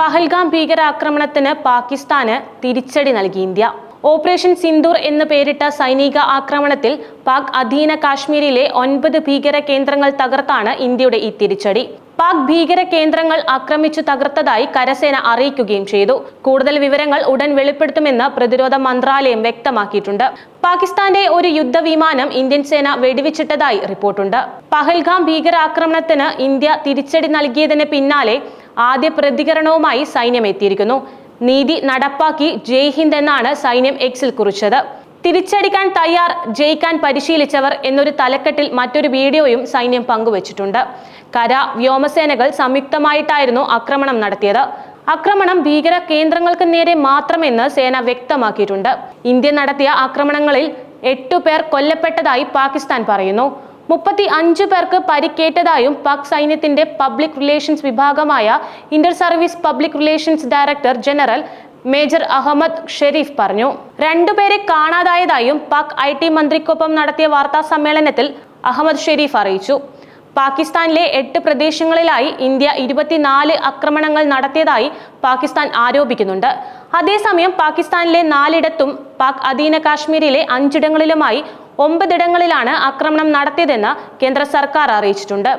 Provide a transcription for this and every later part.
പഹൽഗാം ഭീകരാക്രമണത്തിന് പാകിസ്ഥാന് തിരിച്ചടി നൽകി ഇന്ത്യ. ഓപ്പറേഷൻ സിന്ദൂർ എന്ന് പേരിട്ട സൈനിക ആക്രമണത്തിൽ പാക് അധീന കാശ്മീരിലെ ഒൻപത് ഭീകര കേന്ദ്രങ്ങൾ തകർത്താണ് ഇന്ത്യയുടെ ഈ തിരിച്ചടി. പാക് ഭീകര കേന്ദ്രങ്ങൾ ആക്രമിച്ചു തകർത്തതായി കരസേന അറിയിക്കുകയും ചെയ്തു. കൂടുതൽ വിവരങ്ങൾ ഉടൻ വെളിപ്പെടുത്തുമെന്ന് പ്രതിരോധ മന്ത്രാലയം വ്യക്തമാക്കിയിട്ടുണ്ട്. പാകിസ്ഥാന്റെ ഒരു യുദ്ധവിമാനം ഇന്ത്യൻ സേന വെടിവെച്ചിട്ടതായി റിപ്പോർട്ടുണ്ട്. പഹൽഗാം ഭീകരാക്രമണത്തിന് ഇന്ത്യ തിരിച്ചടി നൽകിയതിന് പിന്നാലെ ആദ്യ പ്രതികരണവുമായി സൈന്യം എത്തിയിരിക്കുന്നു. നീതി നടപ്പാക്കി ജയ് ഹിന്ദ് എന്നാണ് സൈന്യം എക്സിൽ കുറിച്ചത്. തിരിച്ചടിക്കാൻ തയ്യാർ ജയിക്കാൻ പരിശീലിച്ചവർ എന്നൊരു തലക്കെട്ടിൽ മറ്റൊരു വീഡിയോയും സൈന്യം പങ്കുവച്ചിട്ടുണ്ട്. കര വ്യോമസേനകൾ സംയുക്തമായിട്ടായിരുന്നു ആക്രമണം നടത്തിയത്. ആക്രമണം ഭീകര കേന്ദ്രങ്ങൾക്ക് നേരെ മാത്രമെന്ന് സേന വ്യക്തമാക്കിയിട്ടുണ്ട്. ഇന്ത്യ നടത്തിയ ആക്രമണങ്ങളിൽ എട്ടു പേർ കൊല്ലപ്പെട്ടതായി പാകിസ്ഥാൻ പറയുന്നു. മുപ്പത്തി അഞ്ചു പേർക്ക് പരിക്കേറ്റതായും പാക് സൈന്യത്തിന്റെ പബ്ലിക് റിലേഷൻസ് വിഭാഗമായ inter service public relations director general major Ahmed Sharif പറഞ്ഞു. രണ്ടുപേരെ കാണാതായതായും പാക് ഐ ടി മന്ത്രിക്കൊപ്പം നടത്തിയ വാർത്താ സമ്മേളനത്തിൽ അഹമ്മദ് ഷെരീഫ് അറിയിച്ചു. പാകിസ്ഥാനിലെ എട്ട് പ്രദേശങ്ങളിലായി ഇന്ത്യ ഇരുപത്തിനാല് ആക്രമണങ്ങൾ നടത്തിയതായി പാകിസ്ഥാൻ ആരോപിക്കുന്നുണ്ട്. അതേസമയം പാകിസ്ഥാനിലെ നാലിടത്തും പാക് അധീന കാശ്മീരിലെ അഞ്ചിടങ്ങളിലുമായി ഒമ്പതിടങ്ങളിലാണ് ആക്രമണം നടത്തിയതെന്ന് കേന്ദ്ര സർക്കാർ അറിയിച്ചിട്ടുണ്ട്.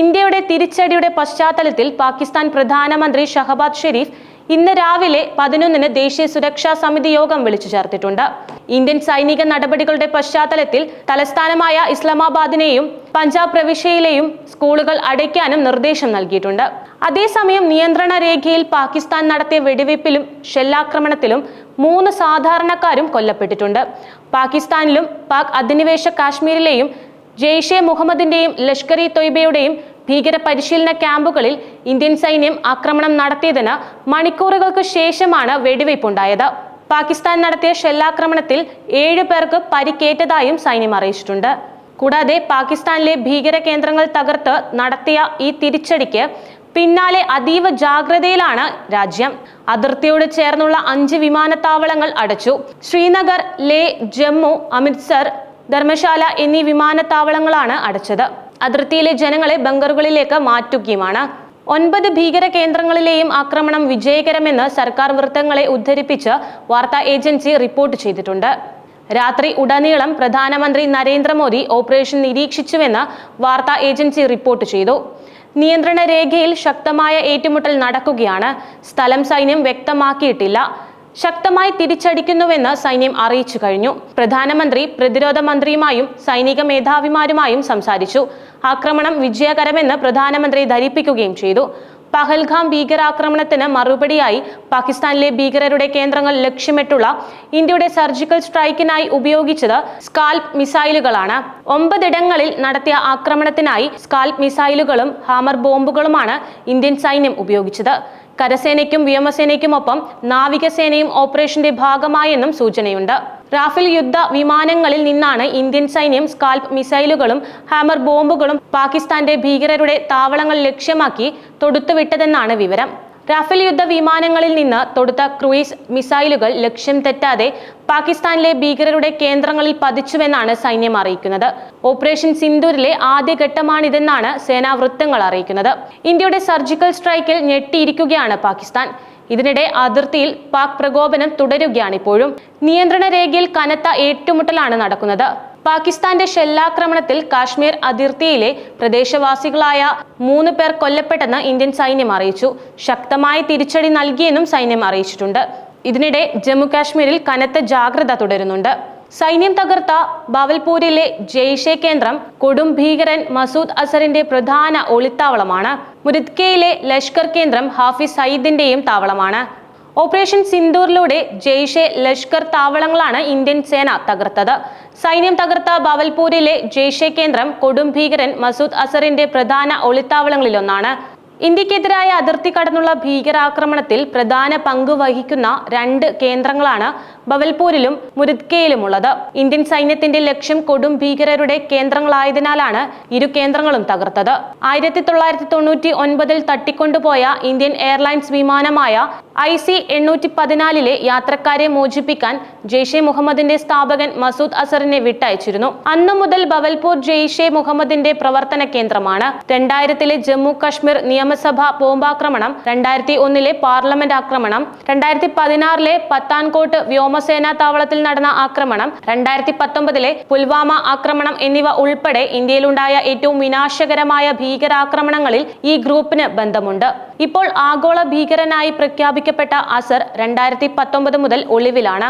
ഇന്ത്യയുടെ തിരിച്ചടിയുടെ പശ്ചാത്തലത്തിൽ പാകിസ്ഥാൻ പ്രധാനമന്ത്രി ഷഹബാദ് ഷെരീഫ് ഇന്ന് രാവിലെ പതിനൊന്നിന് ദേശീയ സുരക്ഷാ സമിതി യോഗം വിളിച്ചു ചേർത്തിട്ടുണ്ട്. ഇന്ത്യൻ സൈനിക നടപടികളുടെ പശ്ചാത്തലത്തിൽ തലസ്ഥാനമായ ഇസ്ലാമാബാദിനെയും പഞ്ചാബ് പ്രവിശ്യയിലെയും സ്കൂളുകൾ അടയ്ക്കാനും നിർദ്ദേശം നൽകിയിട്ടുണ്ട്. അതേസമയം നിയന്ത്രണ രേഖയിൽ പാകിസ്ഥാൻ നടത്തിയ വെടിവയ്പ്പിലും ഷെല്ലാക്രമണത്തിലും മൂന്ന് സാധാരണക്കാരും കൊല്ലപ്പെട്ടിട്ടുണ്ട്. പാകിസ്ഥാനിലും പാക് അധിനിവേശ കാശ്മീരിലെയും ജെയ്ഷെ മുഹമ്മദിന്റെയും ലഷ്കർ ഇ തൊയ്ബയുടെയും ഭീകര പരിശീലന ക്യാമ്പുകളിൽ ഇന്ത്യൻ സൈന്യം ആക്രമണം നടത്തിയതിന് മണിക്കൂറുകൾക്ക് ശേഷമാണ് വെടിവയ്പുണ്ടായത്. പാകിസ്ഥാൻ നടത്തിയ ഷെല്ലാക്രമണത്തിൽ ഏഴ് പേർക്ക് പരിക്കേറ്റതായും സൈന്യം അറിയിച്ചിട്ടുണ്ട്. കൂടാതെ പാകിസ്ഥാനിലെ ഭീകര കേന്ദ്രങ്ങൾ തകർത്ത് നടത്തിയ ഈ തിരിച്ചടിക്ക് പിന്നാലെ അതീവ ജാഗ്രതയിലാണ് രാജ്യം. അതിർത്തിയോട് ചേർന്നുള്ള അഞ്ച് വിമാനത്താവളങ്ങൾ അടച്ചു. ശ്രീനഗർ ലേ ജമ്മു അമൃത്സർ ധർമ്മശാല എന്നീ വിമാനത്താവളങ്ങളാണ് അടച്ചത്. അതിർത്തിയിലെ ജനങ്ങളെ ബങ്കറുകളിലേക്ക് മാറ്റുകയുമാണ്. ഒൻപത് ഭീകര കേന്ദ്രങ്ങളിലെയും ആക്രമണം വിജയകരമെന്ന് സർക്കാർ വൃത്തങ്ങളെ ഉദ്ധരിപ്പിച്ച് വാർത്താ ഏജൻസി റിപ്പോർട്ട് ചെയ്തിട്ടുണ്ട്. രാത്രി ഉടനീളം പ്രധാനമന്ത്രി നരേന്ദ്രമോദി ഓപ്പറേഷൻ നിരീക്ഷിച്ചുവെന്ന് വാർത്താ ഏജൻസി റിപ്പോർട്ട് ചെയ്തു. നിയന്ത്രണ രേഖയിൽ ശക്തമായ ഏറ്റുമുട്ടൽ നടക്കുകയാണ്. സ്ഥലം സൈന്യം വ്യക്തമാക്കിയിട്ടില്ല. ശക്തമായി തിരിച്ചടിക്കുന്നുവെന്ന് സൈന്യം അറിയിച്ചു കഴിഞ്ഞു. പ്രധാനമന്ത്രി പ്രതിരോധ മന്ത്രിയുമായും സൈനിക മേധാവിമാരുമായും സംസാരിച്ചു. ആക്രമണം വിജയകരമെന്ന് പ്രധാനമന്ത്രി ധരിപ്പിക്കുകയും ചെയ്തു. പഹൽഗാം ഭീകരാക്രമണത്തിന് മറുപടിയായി പാകിസ്ഥാനിലെ ഭീകരരുടെ കേന്ദ്രങ്ങൾ ലക്ഷ്യമിട്ടുള്ള ഇന്ത്യയുടെ സർജിക്കൽ സ്ട്രൈക്കിനായി ഉപയോഗിച്ചത് സ്കാൽപ് മിസൈലുകളാണ്. ഒമ്പതിടങ്ങളിൽ നടത്തിയ ആക്രമണത്തിനായി സ്കാൽപ് മിസൈലുകളും ഹാമർ ബോംബുകളുമാണ് ഇന്ത്യൻ സൈന്യം ഉപയോഗിച്ചത്. കരസേനയ്ക്കും വ്യോമസേനയ്ക്കുമൊപ്പം നാവികസേനയും ഓപ്പറേഷന്റെ ഭാഗമായെന്നും സൂചനയുണ്ട്. റാഫേൽ യുദ്ധ വിമാനങ്ങളിൽ നിന്നാണ് ഇന്ത്യൻ സൈന്യം സ്കാൽപ് മിസൈലുകളും ഹാമർ ബോംബുകളും പാകിസ്ഥാന്റെ ഭീകരരുടെ താവളങ്ങൾ ലക്ഷ്യമാക്കി തൊടുത്തുവിട്ടതെന്നാണ് വിവരം. റാഫേൽ യുദ്ധ വിമാനങ്ങളിൽ നിന്ന് തൊടുത്ത ക്രൂയിസ് മിസൈലുകൾ ലക്ഷ്യം തെറ്റാതെ പാകിസ്ഥാനിലെ ഭീകരരുടെ കേന്ദ്രങ്ങളിൽ പതിച്ചുവെന്നാണ് സൈന്യം അറിയിക്കുന്നത്. ഓപ്പറേഷൻ സിന്ദൂരിലെ ആദ്യഘട്ടമാണിതെന്നാണ് സേനാ വൃത്തങ്ങൾ അറിയിക്കുന്നത്. ഇന്ത്യയുടെ സർജിക്കൽ സ്ട്രൈക്കിൽ ഞെട്ടിയിരിക്കുകയാണ് പാകിസ്ഥാൻ. ഇതിനിടെ അതിർത്തിയിൽ പാക് പ്രകോപനം തുടരുകയാണ് ഇപ്പോഴും നിയന്ത്രണ രേഖയിൽ കനത്ത ഏറ്റുമുട്ടലാണ് നടക്കുന്നത്. പാകിസ്ഥാന്റെ ഷെല്ലാക്രമണത്തിൽ കാശ്മീർ അതിർത്തിയിലെ പ്രദേശവാസികളായ മൂന്ന് പേർ കൊല്ലപ്പെട്ടെന്ന് ഇന്ത്യൻ സൈന്യം അറിയിച്ചു. ശക്തമായ തിരിച്ചടി നൽകിയെന്നും സൈന്യം അറിയിച്ചിട്ടുണ്ട്. ഇതിനിടെ ജമ്മു കാശ്മീരിൽ കനത്ത ജാഗ്രത തുടരുന്നുണ്ട്. സൈന്യം തകർത്ത ബാവൽപൂരിലെ ജെയ്ഷെ കേന്ദ്രം കൊടും ഭീകരൻ മസൂദ് അസറിന്റെ പ്രധാന ഒളിത്താവളമാണ്. മുരിദ്കയിലെ ലഷ്കർ കേന്ദ്രം ഹാഫിസ് സയ്യിദിന്റെയും താവളമാണ്. ഓപ്പറേഷൻ സിന്ദൂറിലൂടെ ജെയ്ഷെ ലഷ്കർ താവളങ്ങളാണ് ഇന്ത്യൻ സേന തകർത്തത്. സൈന്യം തകർത്ത ബാവൽപൂരിലെ ജെയ്ഷെ കേന്ദ്രം കൊടും ഭീകരൻ മസൂദ് അസറിന്റെ പ്രധാന ഒളിത്താവളങ്ങളിലൊന്നാണ്. ഇന്ത്യക്കെതിരായ അതിർത്തി കടന്നുള്ള ഭീകരാക്രമണത്തിൽ പ്രധാന പങ്ക് വഹിക്കുന്ന രണ്ട് കേന്ദ്രങ്ങളാണ് ബവൽപൂരിലും മുരിദ്കയിലുമുള്ളത് ഇന്ത്യൻ സൈന്യത്തിന്റെ ലക്ഷ്യം കൊടും ഭീകരരുടെ കേന്ദ്രങ്ങളായതിനാലാണ് ഇരു കേന്ദ്രങ്ങളും തകർത്തത്. ആയിരത്തി തൊള്ളായിരത്തി തൊണ്ണൂറ്റി ഒൻപതിൽ തട്ടിക്കൊണ്ടുപോയ ഇന്ത്യൻ എയർലൈൻസ് വിമാനമായ ഐ സി എണ്ണൂറ്റി പതിനാലിലെ യാത്രക്കാരെ മോചിപ്പിക്കാൻ ജെയ്ഷെ മുഹമ്മദിന്റെ സ്ഥാപകൻ മസൂദ് അസറിനെ വിട്ടയച്ചിരുന്നു. അന്നു മുതൽ ബവൽപൂർ ജെയ്ഷെ മുഹമ്മദിന്റെ പ്രവർത്തന കേന്ദ്രമാണ്. രണ്ടായിരത്തിലെ ജമ്മു കശ്മീർ നിയമസഭാ ബോംബാക്രമണം രണ്ടായിരത്തി ഒന്നിലെ പാർലമെന്റ് ആക്രമണം രണ്ടായിരത്തി പതിനാറിലെ പത്താൻകോട്ട് വ്യോമസേനാ താവളത്തിൽ നടന്ന ആക്രമണം രണ്ടായിരത്തി പത്തൊമ്പതിലെ പുൽവാമ ആക്രമണം എന്നിവ ഉൾപ്പെടെ ഇന്ത്യയിലുണ്ടായ ഏറ്റവും വിനാശകരമായ ഭീകരാക്രമണങ്ങളിൽ ഈ ഗ്രൂപ്പിന് ബന്ധമുണ്ട്. ഇപ്പോൾ ആഗോള ഭീകരനായി പ്രഖ്യാപിക്കപ്പെട്ട അസർ രണ്ടായിരത്തി പത്തൊമ്പത് മുതൽ ഒളിവിലാണ്.